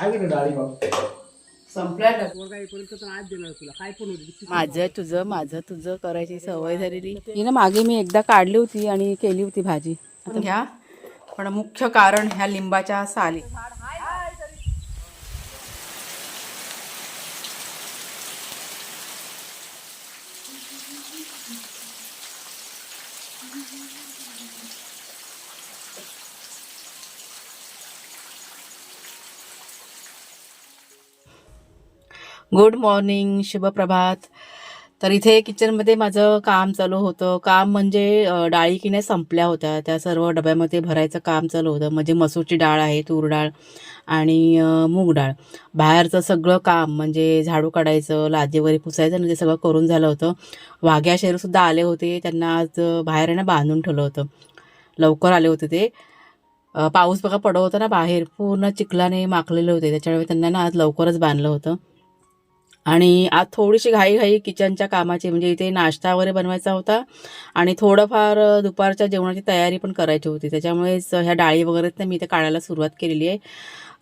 काय केलं डाळी माझं तुझं माझं तुझं करायची सवय झालेली. ही ना मागे मी एकदा काढली होती आणि केली होती भाजी. आता घ्या. पण मुख्य कारण ह्या लिंबाच्या साली. गुड मॉर्निंग शुभप्रभात तर इथे किचनमध्ये माझं काम चालू होतं. काम म्हणजे डाळी की नाही संपल्या होत्या. त्या सर्व डब्यामध्ये भरायचं काम चालू होतं. म्हणजे मसूरची डाळ आहे तूर डाळ आणि मूग डाळ. बाहेरचं सगळं काम म्हणजे झाडू काढायचं लादी वगैरे पुसायचं ना ते सगळं करून झालं होतं. वाघ्या शेरूसुद्धा आले होते. त्यांना आज बाहेर आहे ना बांधून ठेवलं होतं. लवकर आले होते ते. पाऊस बघा पडत होता ना बाहेर. पूर्ण चिखलाने माखलेले होते. त्याच्यामुळे त्यांना ना आज लवकरच बांधलं होतं. आणि आज थोडीशी घाईघाई किचनच्या कामाची म्हणजे इथे नाश्ता वगैरे बनवायचा होता आणि थोडंफार दुपारच्या जेवणाची तयारी पण करायची होती. त्याच्यामुळेच ह्या डाळी वगैरे ना मी इथे काढायला सुरुवात केलेली आहे.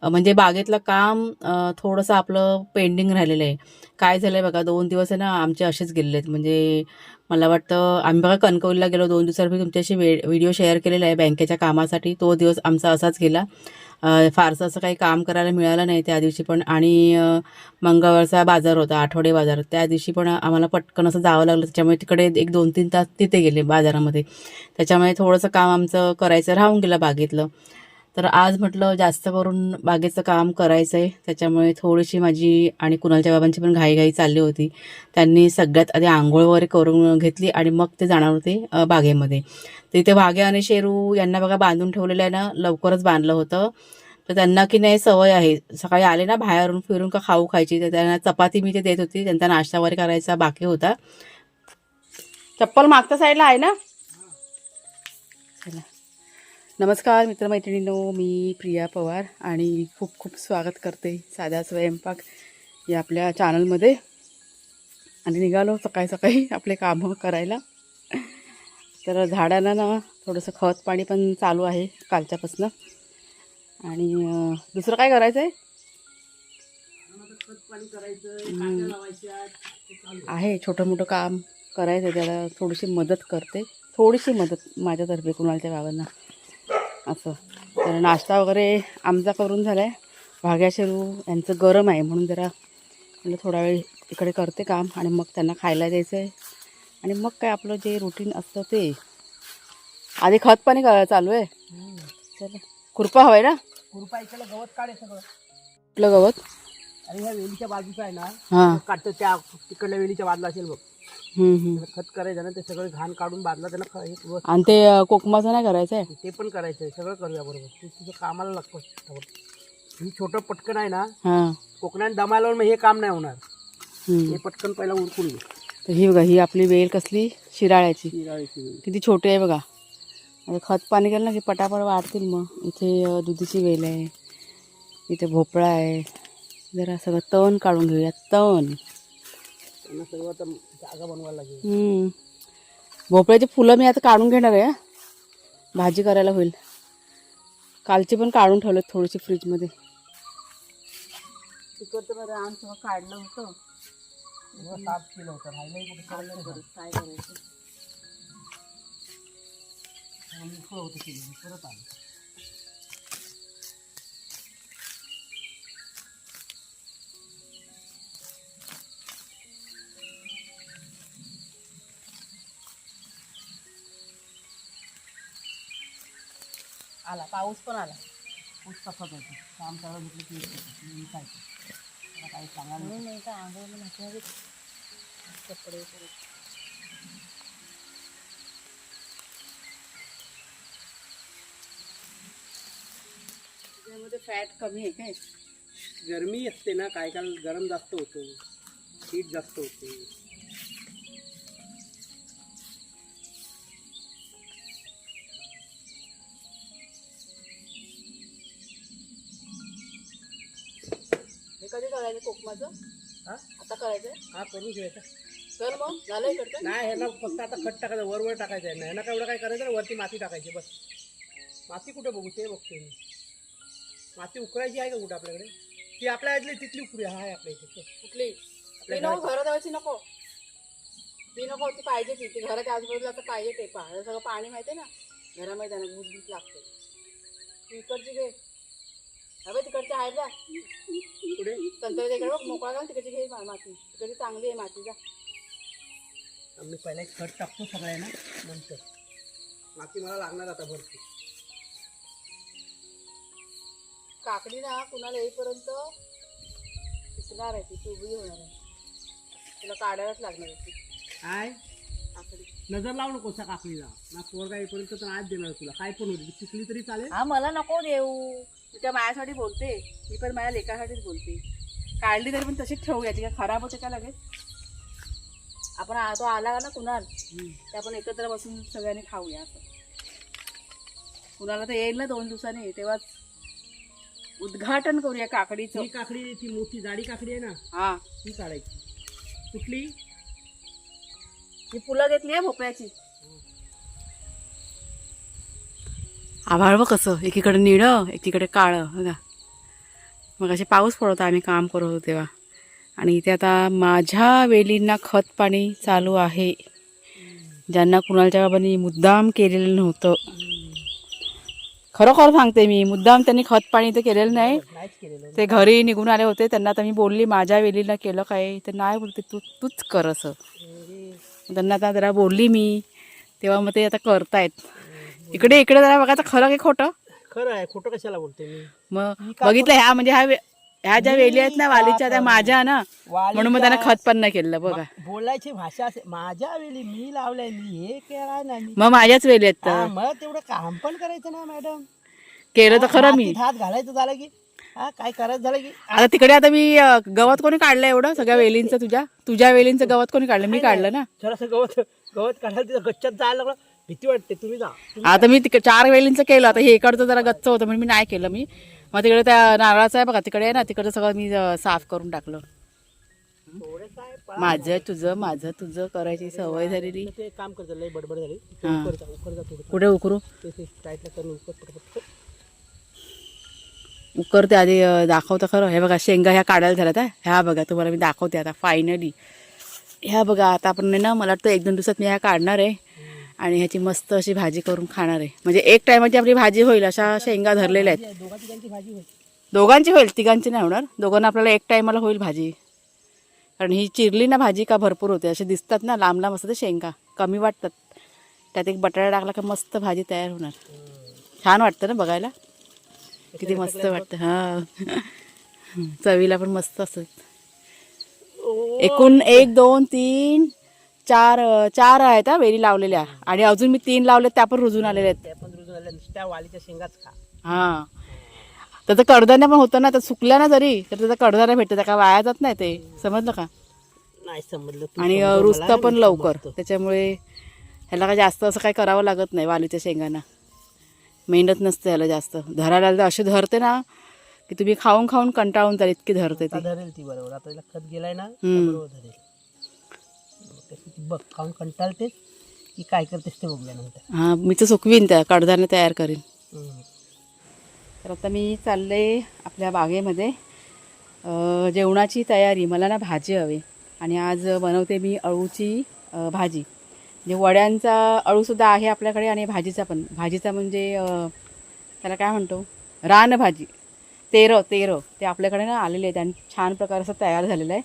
म्हणजे बागेतलं काम थोडंसं आपलं पेंडिंग राहिलेलं आहे. काय झालं आहे बघा दोन दिवस आहे ना आमचे असेच गेलेले आहेत म्हणजे मला वाटतं आम्ही बघा कणकवलीला गेलो दोन दिवसापूर्वी तुमच्याशी वे व्हिडिओ शेअर केलेला आहे बँकेच्या कामासाठी तो दिवस आमचा असाच गेला. फारसं असं काही काम करायला मिळालं नाही त्या दिवशी पण. आणि मंगळवारचा बाजार होता आठवडे बाजार. त्या दिवशी पण आम्हाला पटकन असं जावं लागलं. त्याच्यामुळे तिकडे एक दोन तीन तास तिथे गेले बाजारामध्ये. त्याच्यामुळे थोडंसं काम आमचं करायचं राहून गेलं बागेतलं. तर आज म्हटलं जास्त करून बागेचं काम करायचं आहे त्याच्यामुळे थोडीशी माझी आणि कुणालच्या बाबांची पण घाईघाई चालली होती. त्यांनी सगळ्यात आधी आंघोळ वगैरे करून घेतली आणि मग ते जाणार होते बागेमध्ये. तर इथे वाघे आणि शेरू यांना बघा बांधून ठेवलेलं आहे ना लवकरच बांधलं होतं. तर त्यांना की नाही सवय आहे. सकाळी आले ना बाहेरून फिरून का खाऊ खायची तर त्यांना चपाती मी ते देत होती. त्यांचा नाश्ता वगैरे करायचा बाकी होता. चप्पल मागच्या साईडला आहे ना? नमस्कार मित्रमैत्रिणींनो. मी प्रिया पवार आणि खूप खूप स्वागत करते साधा स्वयंपाक या आपल्या चॅनलमध्ये आणि निघालो सकाळी सकाळी आपले कामं करायला. तर झाडांना ना थोडंसं खत पाणी पण चालू आहे कालच्यापासनं. आणि दुसरं काय करायचं आहे आहे छोटं मोठं काम करायचं आहे त्याला थोडीशी मदत करते. थोडीशी मदत माझ्यातर्फे कुणालच्या बाबांना. असं. तर नाश्ता वगैरे आमचा करून झाला आहे भाग्या शेरू यांचं गरम आहे म्हणून जरा म्हणलं थोडा वेळ इकडे करते काम आणि मग त्यांना खायला द्यायचं आहे आणि मग काय आपलं जे रुटीन असतं ते. आधी खत पाणी करा चालू आहे. चला. खुरपा हवाय ना? खुरपा इकडे गवत काढे सगळं. कुठलं गवत? आणि ह्या वेलीच्या बाजूचा आहे ना. हां. काढतो त्या तिकडल्या वेलीच्या बाजूला असेल बघ. हम्म, खत करायचं ना ते सगळं घाण काढून बाजला त्यांना ख- व- आणि ते अं, कोकमाचं नाही करायचं आहे ते पण करायचं आहे सगळं करूया बरोबर. तू तुझं कामाला लागतो. ही छोटं पटकन आहे ना हां. कोकणात दमायला मग हे काम नाही होणार. हम्म. हे पटकन पहिला उरकून घे. तर ही बघा ही आपली वेल कसली? शिराळ्याची. किती छोटी आहे बघा. आता खत पाणी केलं ना की पटापट वाढतील मग. इथे अं, दुधीची वेल आहे. इथे भोपळा आहे. जरा सगळं तण काढून घेऊया तण. सगळं आता जागा बनवायला लागेल. हम्म. भोपळ्याची फुलं मी आता काढून घेणार आहे. भाजी करायला होईल. कालची पण काढून ठेवलं थोडीशी फ्रीजमध्ये. तिकडचं बरं काढलं होतं. सगळं साफ केलं होतं. राहिलंही कुठे काढलं नाही. काय करायचं? होतं केलं. परत आलं. आला पाऊस पण आला. होतं काम करायला की मी काय काही सांगायला म्हणून नाही का आंघोळ म्हटलं कपडे त्यामध्ये फॅट कमी आहे काय? गरमी असते ना काय काय गरम जास्त होतो. हीट जास्त होते. कधी करायचं कोकमाचं? हा? आता करायचं हा करून घ्यायचा मग झालं इकडचं नाही ह्याला फक्त आता खत टाकायचं वर वर टाकायचं आहे ना ह्याला काय एवढं काय करायचं ना वरती माती टाकायची बस. माती कुठे बघू? ते बघते मी. माती उकळायची आहे का कुठं आपल्याकडे? ती आपल्या इथली तिथली उकडी आहे आपल्या इथे. कुठली? नको घरात. जायची नको. ती नको ती पाहिजे ती. ती घराच्या आजूबाजूला पाहिजे ते. पा हे सगळं पाणी माहिती आहे ना? घरामध्ये त्यांना भूत लागते. तू इकडची घे. अबे तिकडची आहे जा. पुढे. संत्र्याच्या इकडे बघ मोकळा का तिकडची घे मा- माती. तिकडची चांगली आहे माती जा. आम्ही पहिला एक खत टाकतो सगळ्यांना नंतर. माती मला लागणार आता भरती काकडी ना कुणाला येईपर्यंत पिकणार आहे ती उभी होणार आहे. तुला काढायलाच लागणार आहे ती. काय? काकडी. नजर लावू नको त्या काकडीला. ना पोरगा येईपर्यंत तर आज देणार तुला. काय पण होती पिकली तरी चालेल. हा मला नको देऊ. मी त्या माझ्यासाठी बोलते. मी पण माझ्या लेकासाठीच बोलते. काढली तरी पण तशीच ठेवूया ती काय खराब होते का लगेच? आपण आ- तो आला का ना कुणाल. ते आपण एकत्र बसून सगळ्यांनी खाऊया असं. कुणाला तर येईल ना दोन दिवसांनी तेव्हाच उद्घाटन करूया काकडीचं. ही काकडी ती मोठी जाडी काकडी आहे ना हा. ती काढायची. कुठली? ही फुलं घेतली आहे भोपळ्याची. आभाळ बघ कसं. एकीकडे निळं एकीकडे काळं. बघा. मग असे पाऊस पडत आम्ही काम करत होतो तेव्हा. आणि इथे आता माझ्या वेलींना खत पाणी चालू आहे. ज्यांना कुणालच्या बाबांनी मुद्दाम केलेलं नव्हतं. खरोखर सांगते मी मुद्दाम त्यांनी खत पाणी तर केलेलं नाही. ते घरी निघून आले होते त्यांना तर मी बोलली माझ्या वेलीला केलं काय? तर नाही बोलते तू तूच कर असं. त्यांना आता जरा बोलली मी तेव्हा मग ते आता करतायत. इकडे इकडे जरा बघायचं खरं की खोटं? खरं आहे खोटं कशाला बोलते मी? मग बघितलं ह्या म्हणजे ह्या वे- ह्या ज्या वेली आहेत ना वालीच्या त्या माझ्या ना म्हणून मग त्यांना खत पण नाही केलं बघा. बोलायची भाषा असे माझ्या वेळी मी लावलंय मी हे केला मी मग माझ्याच वेली आहेत हा, तर मग तेवढं काम पण करायचं ना मॅडम. केलं तर खरं मी. हात घालायचं झालं की हा काय करायचं झालं की? आता तिकडे आता मी अं, गवत कोणी काढलं एवढं? सगळ्या वेलींचं तुझ्या? तुझ्या वेलींचं गवत कोणी काढलं? मी काढलं ना? जरासं गवत गवत काढायला तिथं गच्च्यात जायला लागलं. भीती वाटते तुम्ही जा. आता मी तिकडे चार वेलींचं केलं आता हे इकडचं जरा गच्च होतं म्हणून मी नाही केलं मी. मग तिकडे त्या नारळाचं आहे बघा तिकडे आहे ना तिकडचं सगळं मी अं, साफ करून टाकलं. थोडंसं आहे, पळा. माझं तुझं माझं तुझं करायची सवय झालेली. तर ते एक काम करतं लय बडबड झाली. हा. उकर जा उकर जा थोडं कुठे उकरू ते ते टाईटला करून उकर पटपट उकरते आधी अं, दाखवतं खरं. हे बघा शेंगा ह्या काढायला झाल्यात हा. ह्या बघा तुम्हाला मी दाखवते आता फायनली ह्या बघा आता आपण आहे ना मला वाटतं एक दोन दिवसात मी ह्या काढणार आहे. आणि ह्याची मस्त अशी भाजी करून खाणार आहे. म्हणजे एक टायमाची आपली भाजी होईल अशा शेंगा धरलेल्या आहेत. दोघांची होईल तिघांची नाही होणार. दोघांना आपल्याला एक टायमाला होईल भाजी. कारण ही चिरली ना भाजी का भरपूर होते. असे दिसतात ना लांब लांब असतात शेंगा. कमी वाटतात. त्यात एक बटाटा टाकला का मस्त भाजी तयार होणार. छान वाटतं ना बघायला. किती मस्त वाटतं. हा. चवीला पण मस्त असत एकूण एक दोन तीन चार चार आहेत हा वेली लावलेल्या. आणि अजून मी तीन लावले त्या पण रुजून आलेल्या आहेत. त्या पण रुजून आल्या नुसत्या वालीच्या शेंगाच खा. हा. त्याचं कडधान्य पण होतं ना तर सुकल्या ना जरी तर त्याचं कडधान्य भेटतं. त्या काय वाया जात नाही ते? समजलं का? नाही समजलं आणि रुजतं पण लवकर. त्याच्यामुळे ह्याला काय जास्त असं काही करावं लागत नाही वालीच्या शेंगांना. मेहनत नसते ह्याला जास्त. धरायला तर अशी धरते ना की तुम्ही खाऊन खाऊन कंटाळून जाल इतकी धरते ती. धरेल ती बरोबर. आता खत गेलाय ना धरेल. बघ खाऊन कंटाळतेच की काय करतेस ते बघूया नंतर. हां मी तर सुकवीन त्या कडधान्य तयार करीन. हम्म. तर आता मी चालले आपल्या बागेमध्ये. अ, जेवणाची तयारी मला ना भाजी हवी. आणि आज बनवते मी अळूची अ, भाजी. म्हणजे वड्यांचा अळूसुद्धा आहे आपल्याकडे आणि भाजीचा पण. भाजीचा म्हणजे अ, त्याला काय म्हणतो? रानभाजी. तेरं तेरं. ते आपल्याकडे ना आलेले आहेत आणि छान प्रकार असं तयार झालेलं आहे.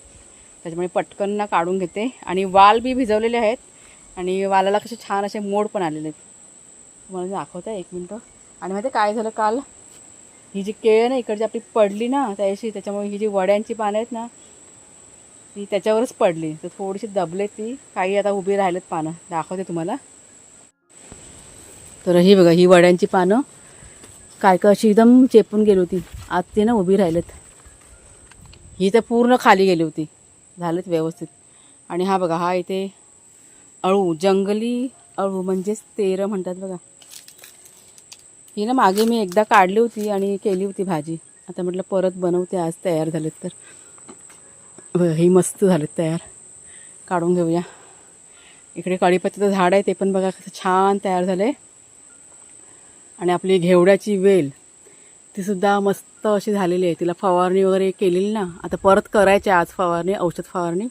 त्याच्यामुळे पटकन ना काढून घेते. आणि वाल बी भिजवलेले आहेत. आणि वालाला कसे छान असे मोड पण आलेले आहेत. तुम्हाला दाखवते एक मिनटं. आणि माहिती आहे काय झालं काल? ही जी केळ ना इकडची आपली पडली ना त्याशी त्याच्यामुळे ही जी वड्यांची पानं आहेत ना ती त्याच्यावरच पडली. तर थोडीशी दबले ती. काही आता उभी राहिलेत पानं. दाखवते तुम्हाला. तर ही बघा ही वड्यांची पानं. काय काय अशी एकदम चेपून गेली होती. आत ती ना उभी राहिलेत. ही तर पूर्ण खाली गेली होती. झालेत व्यवस्थित. आणि हा बघा हा इथे अळू जंगली अळू म्हणजेच तेरं म्हणतात बघा. ही ना मागे मी एकदा काढली होती आणि केली होती भाजी. आता म्हटलं परत बनवते आज तयार झालेत तर. बघा, ही मस्त झालेत तयार. काढून घेऊया. इकडे कढीपत्त्याचं झाड आहे ते पण बघा कसं छान तयार झालं आहे आणि आपली घेवड्याची वेल तीसुद्धा मस्त मस्त अशी झालेली आहे. तिला फवारणी वगैरे केलेली ना. आता परत करायची आज फवारणी औषध फवारणी.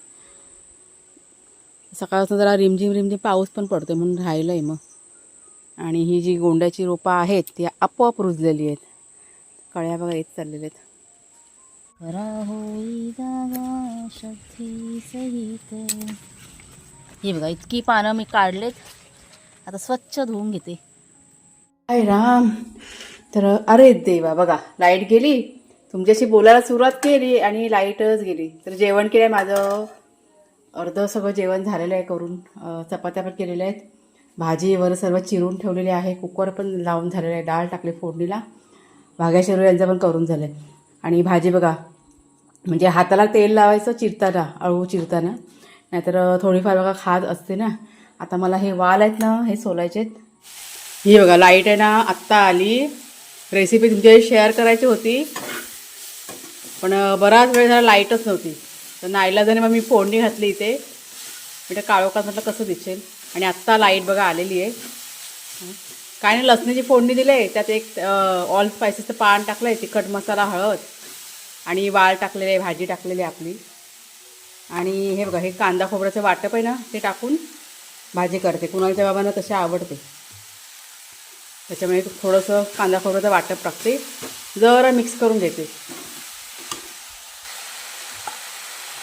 सकाळपासून जरा रिमझिम रिमझिम पाऊस पण पडतो म्हणून राहिलं आहे मग. आणि ही जी गोंड्याची रोपं आहेत ती आपोआप रुजलेली आहेत. कळ्या बघा येत चाललेल्या आहेत. हे बघा इतकी पानं मी काढलेत. आता स्वच्छ धुवून घेते. राम. तर अरे देवा बघा लाइट गेली. तुमच्याशी बोलायला सुरुवात केली आणि लाईटच गेली. तर जेवण केलं आहे माझं. अर्ध सगळं जेवण झालेलं आहे करून. चपात्या पण केलेल्या आहेत. भाजी वगैरे सर्व चिरून ठेवलेली आहे. कुकर पण लावून झालेलं आहे. डाळ टाकली फोडणीला. भाग्या शेरू यांचं पण करून झालं आहे आणि भाजी बघा म्हणजे हाताला तेल लावायचं चिरताना अळू चिरताना. नाहीतर थोडीफार बघा खाद असते ना. आता मला हे वाल आहेत ना हे सोलायचे आहेत. ही बघा लाइट आहे ना आत्ता आली. रेसिपी तुमच्याशी शेअर करायची होती. पण बराच वेळ झाला लाईटच नव्हती. तर नाईलाजाने मग मी फोडणी घातली इथे म्हणजे काळोखात म्हटलं कसं दिसेल? आणि आत्ता लाइट बघा आलेली आहे. काय नाही लसणीची फोडणी दिली आहे. त्यात एक ऑल स्पायसेसचं पान टाकलं आहे तिखट मसाला हळद आणि वाळ टाकलेली आहे भाजी टाकलेली आहे आपली. आणि हे बघा हे कांदा खोबऱ्याचं वाटप आहे ना ते टाकून भाजी करते. कुणाच्या बाबांना तशी आवडते. त्याच्यामुळे थोडंसं कांदा खोबऱ्याचं वाटप टाकते. जरा मिक्स करून घेते.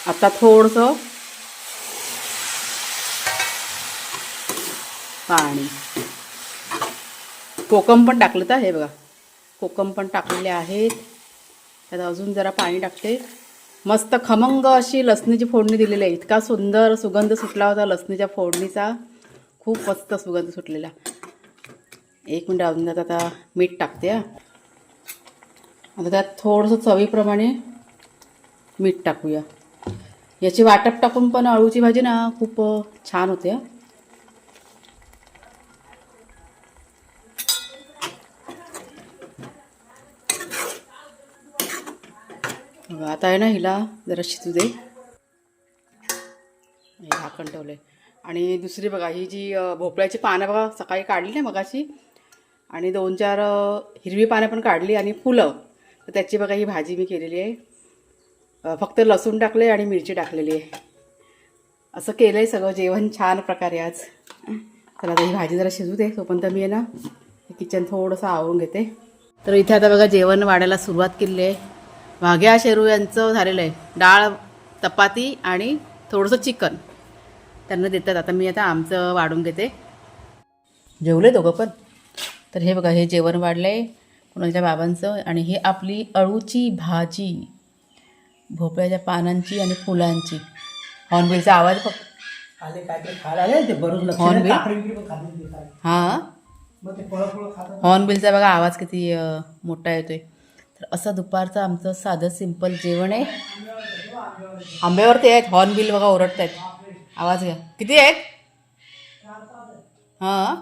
आता थोडंसं पाणी. कोकम पण टाकलं तर हे बघा. कोकम पण टाकलेले आहेत. त्यात अजून जरा पाणी टाकते. मस्त खमंग अशी लसणीची फोडणी दिलेली आहे. इतका सुंदर सुगंध सुटला होता लसणीच्या फोडणीचा. खूप मस्त सुगंध सुटलेला. एक मिनटं अजून त्यात आता मीठ टाकते हा. आता त्यात थोडंसं चवीप्रमाणे मीठ टाकूया. याची वाटप टाकून पण अळूची भाजी ना खूप छान होते हा. आता आहे ना हिला जरा शिजू दे. झाकण ठेवलं आणि दुसरी बघा ही जी भोपळ्याची पानं बघा सकाळी काढली ना मगाशी आणि दोन चार हिरवी पानं पण काढली आणि फुलं. तर त्याची बघा ही भाजी मी केलेली आहे. फक्त लसूण टाकले आणि मिरची टाकलेली आहे. असं केलं आहे सगळं जेवण छान प्रकारे आज. चला आता ही भाजी जरा शिजू दे. तोपर्यंत मी आहे ना किचन थोडंसं आवरून घेते. तर इथे आता बघा जेवण वाढायला सुरुवात केली आहे. वाघ्या शेरू यांचं झालेलं आहे. डाळ चपाती आणि थोडंसं चिकन. त्यांना देतात. आता मी आता आमचं वाढून घेते. जेवले दोघं पण? तर हे बघा हे जेवण वाढलं आहे कुणाच्या बाबांचं आणि हे आपली अळूची भाजी. भोपळ्याच्या पानांची आणि फुलांची. हॉर्नबिलचा आवाज बघ. आले काय ते खायला आले ते बरोबर लक्ष हॉर्नबिल? हां? हॉर्नबिलचा बघा आवाज किती मोठा येतोय. तर असं दुपारचं आमचं साधं सिंपल जेवण आहे. आंब्यावरती आहेत. हॉर्नबिल बघा ओरडत आहेत आवाज घ्या. किती आहेत? हां?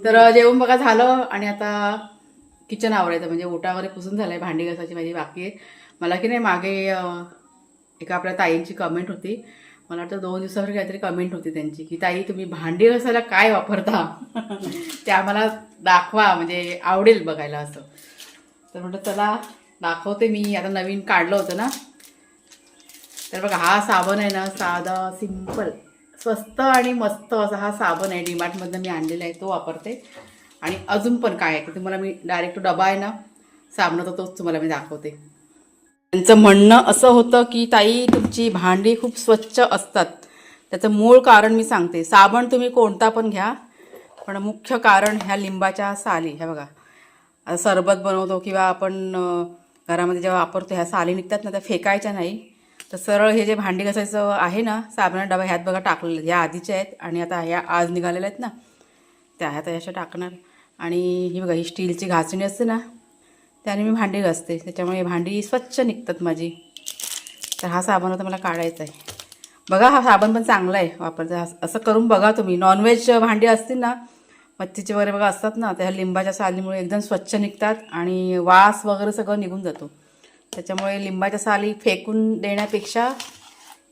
तर जेवण बघा झालं आणि आता किचन आवरायचं. म्हणजे ओटा वगैरे पुसून झालं आहे भांडी घासायची माझी बाकी आहे मला की नाही मागे एका आपल्या ताईंची कमेंट होती. मला वाटतं दोन दिवसावर काहीतरी कमेंट होती त्यांची की ताई तुम्ही भांडी घासायला काय वापरता? ते आम्हाला दाखवा म्हणजे आवडेल बघायला असं. तर म्हटलं चला दाखवते मी. आता नवीन काढलं होतं ना. तर बघा हा साबण आहे ना साधा सिंपल स्वस्त आणि मस्त असा हा साबण आहे. डीमार्टमधनं मी आणलेला आहे तो वापरते. आणि अजून पण काय आहे की तुम्हाला मी डायरेक्ट डबा आहे ना साबणाचा तोच तुम्हाला मी दाखवते. त्यांचं म्हणणं असं होतं की ताई तुमची भांडी खूप स्वच्छ असतात. त्याचं मूळ कारण मी सांगते. साबण तुम्ही कोणता पण घ्या पण मुख्य कारण ह्या लिंबाच्या साली. ह्या बघा. आता सरबत बनवतो किंवा आपण घरामध्ये जेव्हा वापरतो ह्या साली निघतात ना त्या फेकायच्या नाही. तर सरळ हे जे भांडी घासायचं आहे ना साबणा डबा ह्यात बघा टाकलेलं ह्या आधीच्या आहेत आणि आता ह्या आज निघालेल्या आहेत ना त्या ह्यात अशा टाकणार. आणि ही बघा ही स्टीलची घासणी असते ना त्याने मी भांडी घासते त्याच्यामुळे भांडी स्वच्छ निघतात माझी. तर हा साबण आता मला काढायचा आहे. बघा हा साबण पण चांगला आहे वापरचा असं करून बघा तुम्ही. नॉनव्हेज भांडी असतील ना मच्छीचे वगैरे बघा असतात ना त्या लिंबाच्या सालीमुळे एकदम स्वच्छ निघतात आणि वास वगैरे सगळं निघून जातो. त्याच्यामुळे लिंबाच्या साली फेकून देण्यापेक्षा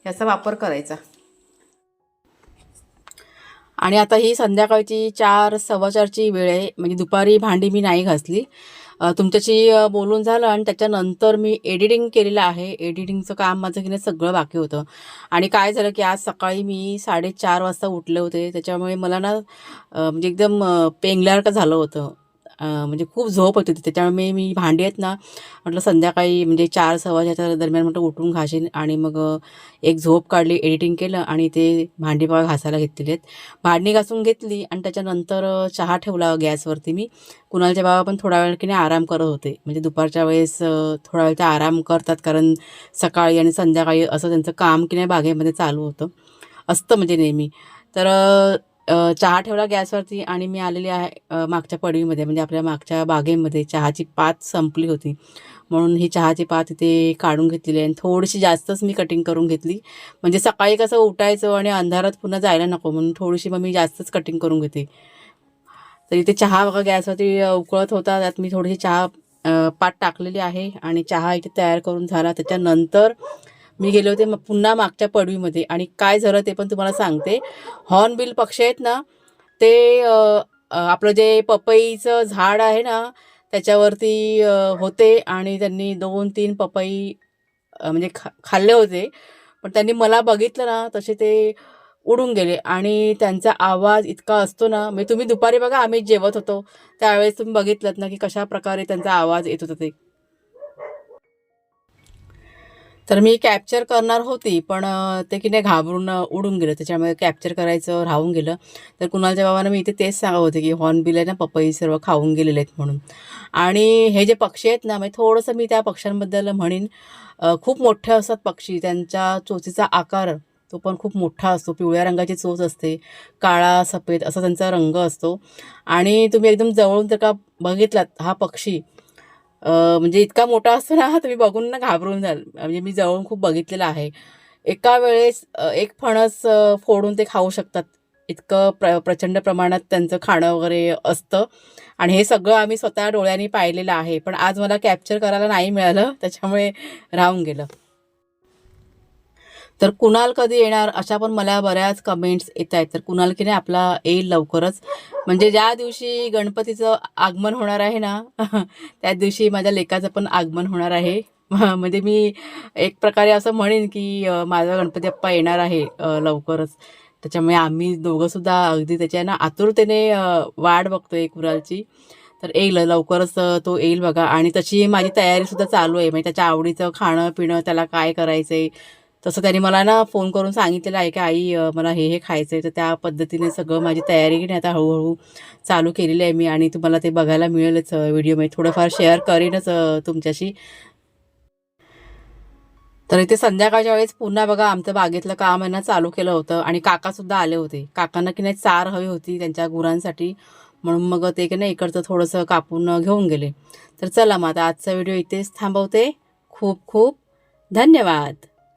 याचा वापर करायचा. आणि आता ही संध्याकाळची चार सव्वा चारची वेळ आहे. म्हणजे दुपारी भांडी मी नाही घासली. तुमच्याशी बोलून झालं आणि त्याच्यानंतर मी एडिटिंग केलेलं आहे. एडिटिंगचं काम माझं की नाही सगळं बाकी होतं. आणि काय झालं की आज सकाळी मी साडेचार वाजता उठले होते. त्याच्यामुळे मला ना म्हणजे एकदम पेंगल्यासारखं झालं होतं. म्हणजे खूप झोप होती होती त्याच्यामुळे मी भांडी आहेत ना म्हटलं संध्याकाळी म्हणजे चार सव्वाच्या दरम्यान म्हटलं उठून घासेन आणि मग एक झोप काढली एडिटिंग केलं आणि ते भांडी पाव घासायला घेतलेली आहेत. भांडी घासून घेतली आणि त्याच्यानंतर चहा ठेवला गॅसवरती मी. कुणालच्या बाबा पण थोडा वेळ की नाही आराम करत होते. म्हणजे दुपारच्या वेळेस थोडा वेळ ते आराम करतात कारण सकाळी आणि संध्याकाळी असं त्यांचं काम की नाही बागेमध्ये चालू होतं. असतं म्हणजे नेहमी. तर चहा ठेवला गॅसवरती आणि मी आलेली आहे मागच्या पडवीमध्ये म्हणजे आपल्या मागच्या बागेमध्ये. चहाची पात संपली होती. म्हणून ही चहाची पात इथे काढून घेतलेली आहे. आणि थोडीशी जास्तच मी कटिंग करून घेतली. म्हणजे सकाळी कसं उठायचं आणि अंधारात पुन्हा जायला नको म्हणून थोडीशी मग मी जास्तच कटिंग करून घेते तर इथे चहा बघा गॅसवरती उकळत होता. त्यात मी थोडीशी चहा पात टाकलेली आहे आणि चहा इथे तयार करून झाला. त्याच्यानंतर मी गेले होते मग पुन्हा मागच्या पडवीमध्ये. आणि काय झालं ते पण तुम्हाला सांगते. हॉर्नबिल पक्षी आहेत ना ते आपलं जे पपईचं झाड आहे ना त्याच्यावरती होते आणि त्यांनी दोन तीन पपई म्हणजे खा खाल्ले होते. पण त्यांनी मला बघितलं ना तसे ते उडून गेले. आणि त्यांचा आवाज इतका असतो ना म्हणजे तुम्ही दुपारी बघा आम्ही जेवत होतो. त्यावेळेस तुम्ही बघितलं ना की कशा प्रकारे त्यांचा आवाज येत होता ते. तर मी कॅप्चर करणार होती पण ते की नाही घाबरून उडून गेलं. त्याच्यामुळे कॅप्चर करायचं राहून गेलं. तर कुणालच्या बाबांना मी इथे तेच सांगत होते की हॉर्नबिल आहे ना पपई सर्व खाऊन गेलेले आहेत म्हणून. आणि हे जे पक्षी आहेत ना म्हणजे थोडंसं मी त्या पक्ष्यांबद्दल म्हणेन. खूप मोठे असतात पक्षी. त्यांच्या चोचीचा आकार तो पण खूप मोठा असतो. पिवळ्या रंगाची चोच असते काळा सफेद असा त्यांचा रंग असतो. आणि तुम्ही एकदम जवळून जर का बघितलात हा पक्षी म्हणजे इतका मोठा असतो ना तुम्ही बघून ना घाबरून जाल. म्हणजे मी जवळून खूप बघितलेलं आहे. एका वेळेस एक फणस फोडून ते खाऊ शकतात. इतकं प्र प्रचंड प्रमाणात त्यांचं खाणं वगैरे असतं. आणि हे सगळं आम्ही स्वतः डोळ्यांनी पाहिलेलं आहे. पण आज मला कॅप्चर करायला नाही मिळालं. त्याच्यामुळे राहून गेलं. तर कुणाल कधी येणार? अशा पण मला बऱ्याच कमेंट्स येत आहेत. तर कुणाल की नाही आपला येईल लवकरच. म्हणजे ज्या दिवशी गणपतीचं आगमन होणार आहे ना त्या दिवशी माझ्या लेकाचं पण आगमन होणार आहे. म्हणजे मी एक प्रकारे असं म्हणेन की माझा गणपती बाप्पा येणार आहे लवकरच. त्याच्यामुळे आम्ही दोघंसुद्धा अगदी त्याच्या ना आतुरतेने वाट बघतोय कुणालची. तर येईल लवकरच तो येईल बघा. आणि तशी माझी तयारीसुद्धा चालू आहे. म्हणजे त्याच्या आवडीचं खाणं पिणं त्याला काय करायचं आहे तसं त्यांनी मला ना फोन करून सांगितलेलं आहे की आई मला हे हे खायचं आहे तर त्या पद्धतीने सगळं माझी तयारी की नाही आता हळूहळू चालू केलेली आहे मी आणि तुम्हाला ते बघायला मिळेलच व्हिडिओमध्ये. थोडंफार शेअर करीनच तुमच्याशी. तर इथे संध्याकाळच्या वेळेस पुन्हा बघा आमचं बागेतलं काम आहे ना चालू केलं होतं आणि काकासुद्धा आले होते. काकांना की नाही चार हवी होती त्यांच्या गुरांसाठी. म्हणून मग ते की नाही इकडचं थोडंसं कापून घेऊन गेले. तर चला मग आता आजचा व्हिडिओ इथेच थांबवते. खूप खूप धन्यवाद.